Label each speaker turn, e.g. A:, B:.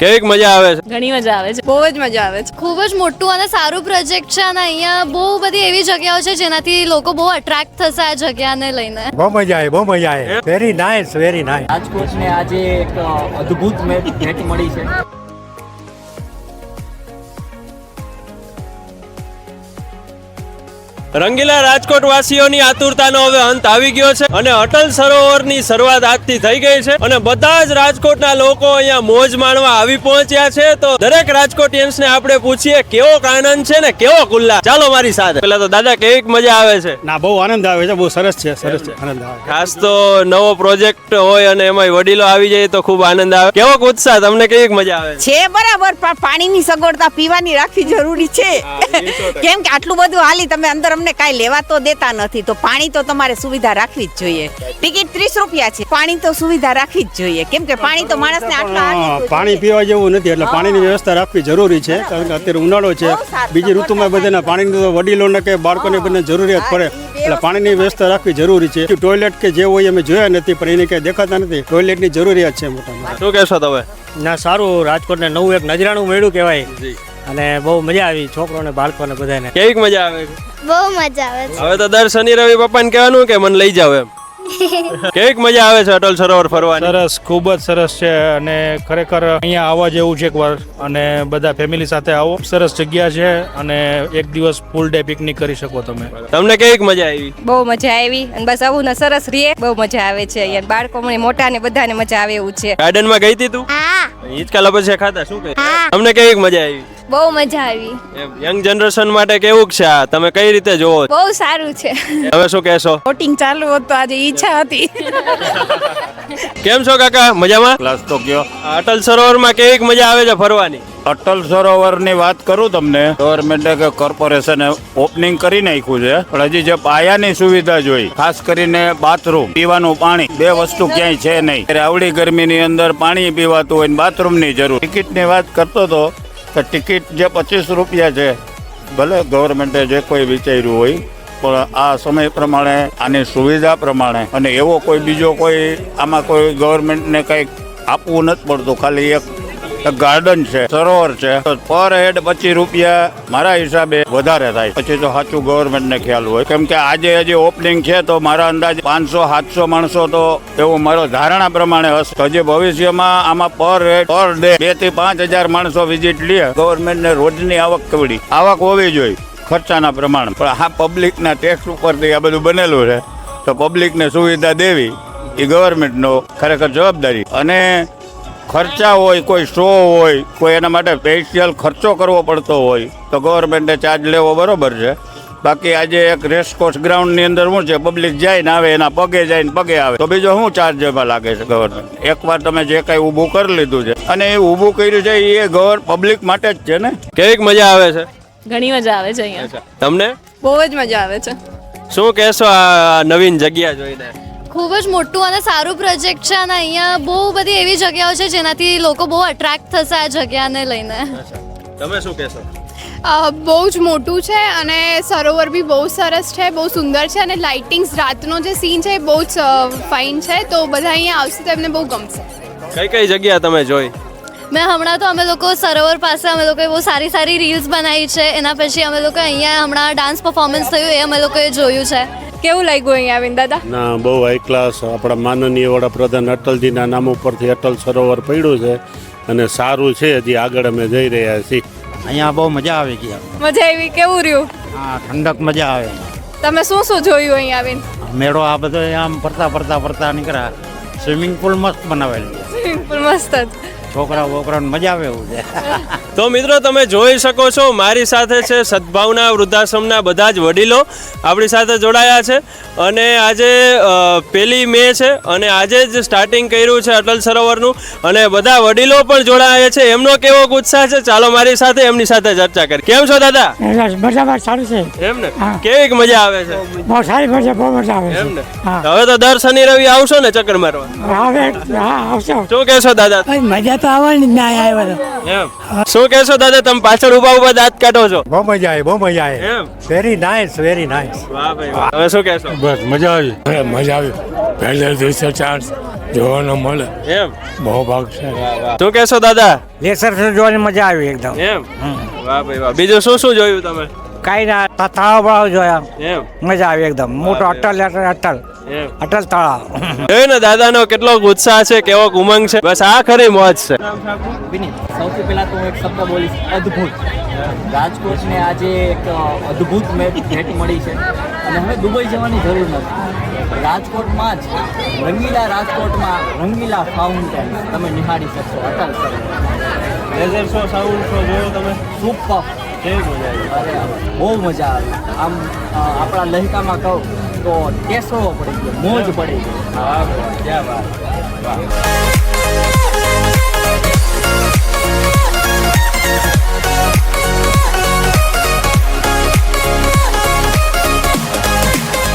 A: કેવીક મજા આવે છે?
B: ઘણી મજા આવે છે.
C: બહુ જ મજા આવે છે.
D: ખૂબ જ મોટું અને સારું પ્રોજેક્ટ છે અને અહીંયા બહુ બધી એવી જગ્યાઓ છે જેનાથી લોકો બહુ અટ્રેક્ટ થશે આ જગ્યાને લઈને.
E: બહુ મજા આવે બહુ મજા આવે. વેરી નાઇસ વેરી નાઇસ
F: રાજકોટને આજે એક અદ્ભુત મેચ મળી છે.
A: રંગીલા રાજકોટ વાસીઓની આતુરતાનો હવે અંત આવી ગયો છે અને અટલ સરોવરની શરૂઆત આજથી થઈ ગઈ છે અને બધા જ રાજકોટના લોકો અહીંયા મોજ માણવા આવી પહોંચ્યા છે. તો દરેક રાજકોટિયન્સને આપણે પૂછીએ કેવો આનંદ છે ને કેવો ઉલ્લાસ ચાલો મારી સાથે. પેલા તો દાદા કેવી મજા આવે છે?
E: ના બહુ આનંદ આવે છે બહુ સરસ છે સરસ છે આનંદ આવે.
A: ખાસ તો નવો પ્રોજેક્ટ હોય અને એમાં વડીલો આવી જાય તો ખૂબ આનંદ આવે. કેવો ઉત્સાહ તમને કેવીક મજા આવે છે?
G: છે બરાબર પણ પાણીની સગવડતા પીવાની રાખવી જરૂરી છે. કેમ કે આટલું બધું હાલી તમે અંદર અમને કાંઈ લેવા તો દેતા નથી તો પાણી તો તમારે સુવિધા રાખવી જ જોઈએ. ટિકિટ ત્રીસ રૂપિયા છે પાણી તો સુવિધા રાખવી જ જોઈએ. કેમ કે પાણી તો માણસને આટલા હાલી
E: પણ પીવા જેવું નથી એટલે પાણીની વ્યવસ્થા રાખવી જરૂરી છે. કારણ કે અત્યારે ઉનાળો છે. બીજી ઋતુમાં બધાને પાણીની તો વડીલોને કે બાળકોને બધાને જરૂરિયાત પડે. એટલે પાણીની વ્યવસ્થા રાખવી જરૂરી છે. ટોયલેટ કે જે હોય અમે જોયા નથી પણ એને કઈ દેખાતા નથી. ટોયલેટની જરૂરિયાત છે મોટા મોટા
A: શું કહેશો તમે?
H: ના સારું. રાજકોટને નવું એક નજરાણું મળ્યું કહેવાય. અને બહુ મજા આવી છોકરોને બાળકોને બધાને.
A: કેવી મજા આવે?
D: બહુ મજા આવે
A: હવે તો દર શનિ રવિ પપ્પાને કહેવાનું કે મને લઈ જાવ એમ. કેવીક મજા આવે છે અટલ સરોવર ફરવાની?
I: સરસ ખૂબ જ સરસ છે અને ખરેખર અહીંયા આવવા જેવું છે એકવાર અને બધા ફેમિલી સાથે આવો. સરસ જગ્યા છે અને એક દિવસ ફૂલ ડે પિકનિક કરી શકો તમે.
A: તમને કેવીક મજા આવી?
B: બહુ મજા આવી અને બસ આવું ને સરસ રીએ. બહુ મજા આવે છે અહીંયા. બાળકો મોટા ને બધાને મજા આવે એવું છે.
A: ગાર્ડનમાં ગઈ હતી તું? હિંચકા લપસ્યા ખાતા શું કહે? તમને કેવીક મજા આવી?
D: બહુ મજા આવી.
A: યંગ જનરેશન માટે કેવું છે આ? તમે કઈ રીતે જોવો
D: બહુ સારું છે.
A: હવે શું કહેશો?
C: વોટિંગ ચાલુ હોત તો આજે ઈચ્છા હતી.
A: કેમ છો કાકા? મજામાં?
J: ક્લાસ તો કયો
A: અટલ સરોવરમાં કેવીક મજા આવે છે ફરવાની?
J: અટલ સરોવરની વાત કરું તમને. ગવર્મેન્ટે કે કોર્પોરેશને ઓપનિંગ કરી નાખ્યું છે. પણ હજી જે પાયાની સુવિધા જોઈ ખાસ કરીને બાથરૂમ પીવાનું પાણી બે વસ્તુ ક્યાંય છે નહીં. ત્યારે આવડી ગરમીની અંદર પાણી પીવાતું હોય ને બાથરૂમની જરૂર. ટિકિટની વાત કરતો હતો કે ટિકિટ જે પચીસ રૂપિયા છે, ભલે ગવર્મેન્ટે જે કોઈ વિચાર્યું હોય, પણ આ સમય પ્રમાણે, આની સુવિધા પ્રમાણે અને એવો કોઈ બીજો કોઈ આમાં કોઈ ગવર્મેન્ટને કંઈક આપવું નથી પડતું. ખાલી એક ગાર્ડન છે, સરોવર છે. પર હેડ પચીસ રૂપિયા મારા હિસાબે વધારે થાય. પછી તો સાચું ગવર્મેન્ટને ખ્યાલ હોય. કેમ કે આજે હજી ઓપનિંગ છે, તો મારા અંદાજ પાંચસો, સાતસો, માણસો તો એવું મારો ધારણા પ્રમાણે હશે. તો જે ભવિષ્યમાં આમાં પર હેડ પર ડે બેથી પાંચ હજાર માણસો વિઝિટ લે. ગવર્મેન્ટને રોજની આવક કેવડી આવક હોવી જોઈએ, ખર્ચાના પ્રમાણ. પણ આ પબ્લિકના ટેક્સ ઉપરથી આ બધું બનેલું છે. તો પબ્લિકને સુવિધા દેવી, એ ગવર્મેન્ટનો ખરેખર જવાબદારી. અને ખર્ચા હોય કોઈ શો હોય કોઈ એના માટે સ્પેશિયલ ખર્ચો કરવો પડતો હોય તો ગવર્મેન્ટે ચાર્જ લેવો બરોબર છે. બાકી આજે એક રેસકોર્સ ગ્રાઉન્ડની અંદર શું છે પબ્લિક જાય ને આવે એના પગે જાય ને પગે આવે તો બીજો શું ચાર્જ એમાં લાગે છે ગવર્મેન્ટ એકવાર તમે જે કાંઈ ઊભું કરી લીધું છે અને એ ઊભું કર્યું છે એ ગવર પબ્લિક માટે જ છે ને?
A: કેવીક મજા આવે છે?
B: ઘણી મજા આવે છે અહીંયા.
A: તમને?
C: બહુ જ મજા આવે છે.
A: શું કહેશો આ નવીન જગ્યા જોઈને?
D: ખૂબ જ મોટું અને સારું પ્રોજેક્ટ છે અને અહીંયા બહુ બધી એવી જગ્યાઓ છે જેનાથી લોકો બહુ અટ્રેક્ટ થશે આ જગ્યાને લઈને.
A: તમે શું કહેશો?
C: બહુ જ મોટું છે અને સરોવર બી બહુ સરસ છે બહુ સુંદર છે અને લાઇટિંગ્સ રાતનો જે સીન છે એ બહુ જ ફાઇન છે. તો બધા અહીંયા આવશે તો એમને બહુ ગમશે.
A: કઈ કઈ જગ્યા તમે જોઈ?
D: મેં હમણાં તો અમે લોકો સરોવર પાસે અમે લોકોએ બહુ સારી સારી રીલ્સ બનાવી છે. એના પછી અમે લોકો અહીંયા હમણાં ડાન્સ પરફોર્મન્સ થયું એ અમે લોકોએ જોયું છે.
B: કેવું લાગ્યું અહીંયા આવીને દાદા?
E: ના બહુ હાઈ ક્લાસ આપણા માનનીય વડાપ્રધાન અટલજીના નામ ઉપરથી અટલ સરોવર પડ્યું છે અને સારું છે હજી આગળ અમે જઈ રહ્યા છીએ.
H: અહીંયા બહુ મજા આવી ગયા
B: મજા આવી? કેવું રહ્યું?
H: હા ઠંડક મજા આવે.
B: તમે શું શું જોયું અહીંયા આવીને?
H: મેળો આ બધો આમ ફરતા ફરતા ફરતા નીકળ્યા. સ્વિમિંગ પુલ મસ્ત બનાવેલું સ્વિમિંગ
B: પુલ મસ્ત
H: છોકરા બોકરાને મજા આવે એવું છે.
A: તો મિત્રો તમે જોઈ શકો છો મારી સાથે છે સદભાવના વૃદ્ધાશ્રમના બધા જ વડીલો આપણી સાથે જોડાયા છે. અને આજે પહેલી મે છે અને આજે જ સ્ટાર્ટિંગ કર્યું છે અટલ સરોવરનું. અને બધા વડીલો પણ જોડાયા છે. એમનો કેવો ઉત્સાહ છે? ચાલો મારી સાથે એમની સાથે ચર્ચા કરી કેમ છો દાદા?
H: મજામાં સારું છે.
A: એમ ને? કેવીક મજા આવે છે?
H: બહુ સારી મજા બહુ મજા આવે
A: એમ ને? હવે તો દર શનિ રવિ આવશો ને ચક્કર મારવા
H: આવે હા આવશો.
A: શું કહેશો દાદા?
H: મજા તો આવવાની જ ના આવ્યો
A: એમ. શું કહેશો દાદા તમે પાછળ ઊભા ઊભા દાંત કાઢો છો.
H: બહુ મજા આવી બહુ મજા આવી. વેરી નાઇસ વેરી નાઇસ
A: વાહ ભાઈ હવે શું કહેશો?
I: બસ મજા આવી.
K: મજા આવી. પહેલે દિવસે ચાન્સ જોવાનો મળે.
A: એમ?
K: બહુ ભાગ છે.
A: શું કહેશો દાદા?
H: લેસર જોવાની મજા આવી એકદમ.
A: એમ? વાહ ભાઈ વાહ. બીજું શું શું જોયું તમે?
H: કાંઈ ના તળાવ બળાવ જોયા. મજા આવી એકદમ. મોટો અટલ અટલ. અટલ અટલ તળાવ.
A: જોયું ને દાદાનો કેટલો ઉત્સાહ છે કેવો ઉમંગ છે. બસ આ ખરી મોજ છે.
F: સૌથી પહેલા તો હું એક શબ્દ બોલીશ. અદ્ભુત. રાજકોટને આજે એક અદ્ભુત મેચ ભેટ મળી છે. અને હવે દુબઈ જવાની જરૂર નથી. રાજકોટમાં જ રંગીલા રાજકોટમાં રંગીલા ફાઉન્ટેન તમે નિહાળી શકશો. અટલ સર
A: લેઝર શો સાઉન્ડ શો જોયો તમે?
F: સુપર બહુ મજા આવી. આમ આપણા લહેકામાં કહું તો ટેસો પડી ગયો મોજ પડી
A: ગયો